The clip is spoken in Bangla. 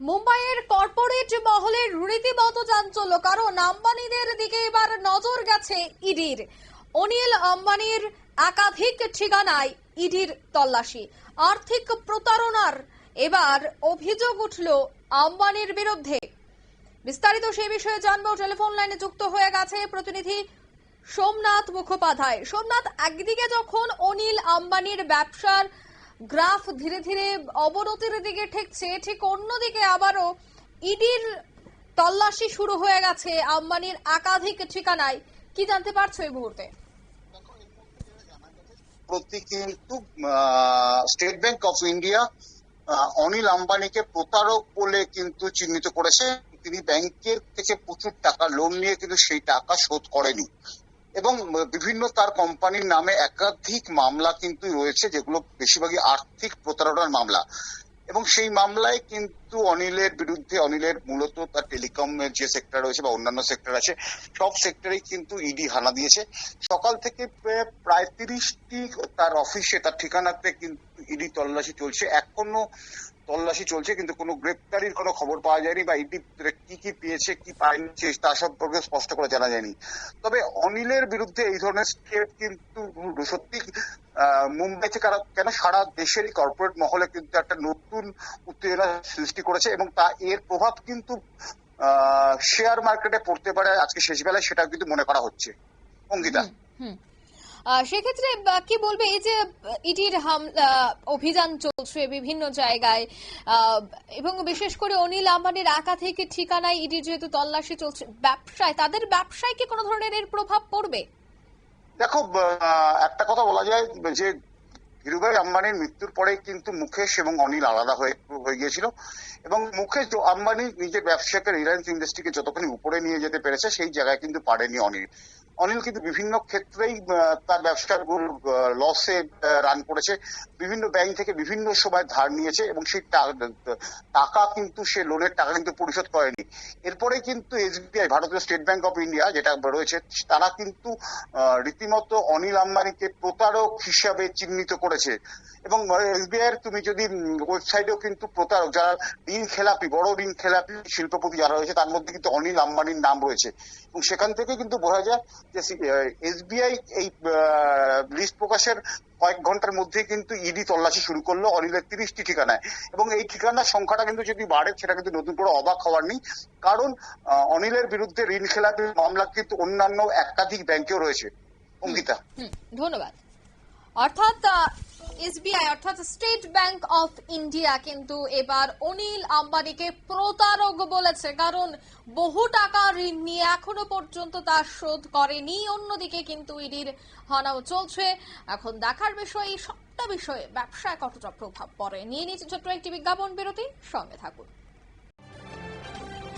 মুম্বাইয়ের কর্পোরেট মহলের রীতিমতো চাঞ্চল্য, কারণ আম্বানিদের দিকে এবার নজর গেছে ইডির। অনিল আম্বানির একাধিক ঠিকানায় ইডির তল্লাশি, আর্থিক প্রতারণার এবার অভিযোগ উঠল আম্বানির বিরুদ্ধে। বিস্তারিত সে বিষয়ে জানব, টেলিফোন লাইনে যুক্ত হয়ে গেছে প্রতিনিধি সোমনাথ মুখোপাধ্যায়। সোমনাথ, একদিকে যখন অনিল আম্বানির ব্যবসার গ্রাফ ধীরে ধীরে অবনতির দিকে ঠেকছে। ঠিক অন্যদিকে আবারও ইডির তল্লাশি শুরু হয়ে গেছে আম্বানির একাধিক ঠিকানায়। কি জানতে পারছ এই মুহূর্তে? প্রতি কিন্তু State Bank of India Anil আম্বানিকে প্রতারক বলে কিন্তু চিহ্নিত করেছে। তিনি ব্যাংকের থেকে প্রচুর টাকা লোন নিয়ে কিন্তু সেই টাকা শোধ করেনি। এবং বিভিন্ন তার কোম্পানির নামে একাধিক মামলা কিন্তু রয়েছে, যেগুলো বেশিরভাগই আর্থিক প্রতারণার মামলা। এবং সেই মামলায় কিন্তু অনিলের বিরুদ্ধে, অনিলের মূলত তার টেলিকমের যে সেক্টর রয়েছে বা অন্যান্য সেক্টর আছে, সব সেক্টরেই কিন্তু ইডি হানা দিয়েছে। সকাল থেকে প্রায়- তিরিশটি তার অফিসে তার ঠিকানাতে কিন্তু ইডি তল্লাশি চলছে। এখনও তল্লাশি চলছে, কিন্তু কোনো গ্রেপ্তারির কোনো খবর পাওয়া যায়নি বা ইডি কি কি পেয়েছে, কি পায়নি তা সম্পর্কে স্পষ্ট করে জানা যায়নি। তবে অনিলের বিরুদ্ধে এই ধরনের স্টেপ কিন্তু সত্যি মুম্বাই থেকে কেন সারা দেশেরই কর্পোরেট মহলে কিন্তু একটা নতুন উত্তেজনা সৃষ্টি করেছে এবং তা এর প্রভাব কিন্তু শেয়ার মার্কেটে পড়তে পারে আজকে শেষ বেলায় সেটা কিন্তু মনে করা হচ্ছে। অঙ্কিতা। সেক্ষেত্রে কি বলবে, এই যে, ইডির অভিযান চলছে বিভিন্ন জায়গায় এবং বিশেষ করে অনিল আম্বানির একাধিক ঠিকানায় ইডির যেহেতু তল্লাশি চলছে, ব্যবসায়, তাদের ব্যবসায় কি কোনো ধরনের এর প্রভাব পড়বে? দেখো একটা কথা বলা যায় যে, ধীরুভাই আম্বানির মৃত্যুর পরে কিন্তু মুকেশ এবং অনিল আলাদা হয়ে হয়ে গিয়েছিল। এবং মুকেশ য- আম্বানি নিজের ব্যবসাকে রিলায়েন্স ইন্ডাস্ট্রিকে যতখানি উপরে নিয়ে যেতে পেরেছে, সেই জায়গায় কিন্তু পারেনি অনিল। অনিল কিন্তু বিভিন্ন ক্ষেত্রেই তার ব্যবসার লসে রান করেছে। বিভিন্ন ব্যাংক থেকে বিভিন্ন সময় ধার নিয়েছে এবং সেই টাকা কিন্তু সে লোনের টাকা কিন্তু পরিশোধ করেনি। এরপরে কিন্তু এসবিআই ভারতীয় স্টেট ব্যাংক অফ ইন্ডিয়া যেটা রয়েছে, তারা কিন্তু রীতিমতো অনিল আম্বানিকে প্রতারক হিসাবে চিহ্নিত করেছে। এবং এসবিআই এর তুমি যদি ওয়েবসাইটেও কিন্তু প্রতারক, যারা ঋণ খেলাপি, বড় ঋণ খেলাপি শিল্পপতি যারা রয়েছে, তার মধ্যে কিন্তু অনিল আম্বানির নাম রয়েছে। এবং সেখান থেকে কিন্তু বোঝা যায় যে এসবিআই এই লিস্ট প্রকাশের কয়েক ঘণ্টার মধ্যে কিন্তু ইডি তল্লাশি শুরু করল অনিলের তিরিশটি ঠিকানায়। এবং এই ঠিকানার সংখ্যাটা কিন্তু যদি বাড়ে, সেটা কিন্তু নতুন করে অবাক হওয়ার নেই। কারণ অনিলের বিরুদ্ধে ঋণ খেলাপি মামলা কিন্তু অন্যান্য একাধিক ব্যাংকেও রয়েছে। অঙ্কিতা। ধন্যবাদ। অর্থাৎ এসবিআই, অর্থাৎ স্টেট ব্যাংক অফ ইন্ডিয়া কিন্তু এবার অনিল আম্বানিকে প্রতারক বলেছে। কারণ বহু টাকা ঋণ নিয়ে এখনও পর্যন্ত তা শোধ করেনি। অন্যদিকে কিন্তু ইডির হানাও চলছে। এখন দেখার বিষয়, এই সবটা বিষয়ে ব্যবসায় কতটা প্রভাব পড়ে? নিয়ে নিচ্ছে ছোট্ট একটি বিজ্ঞাপন বিরতি। সঙ্গে থাকুন।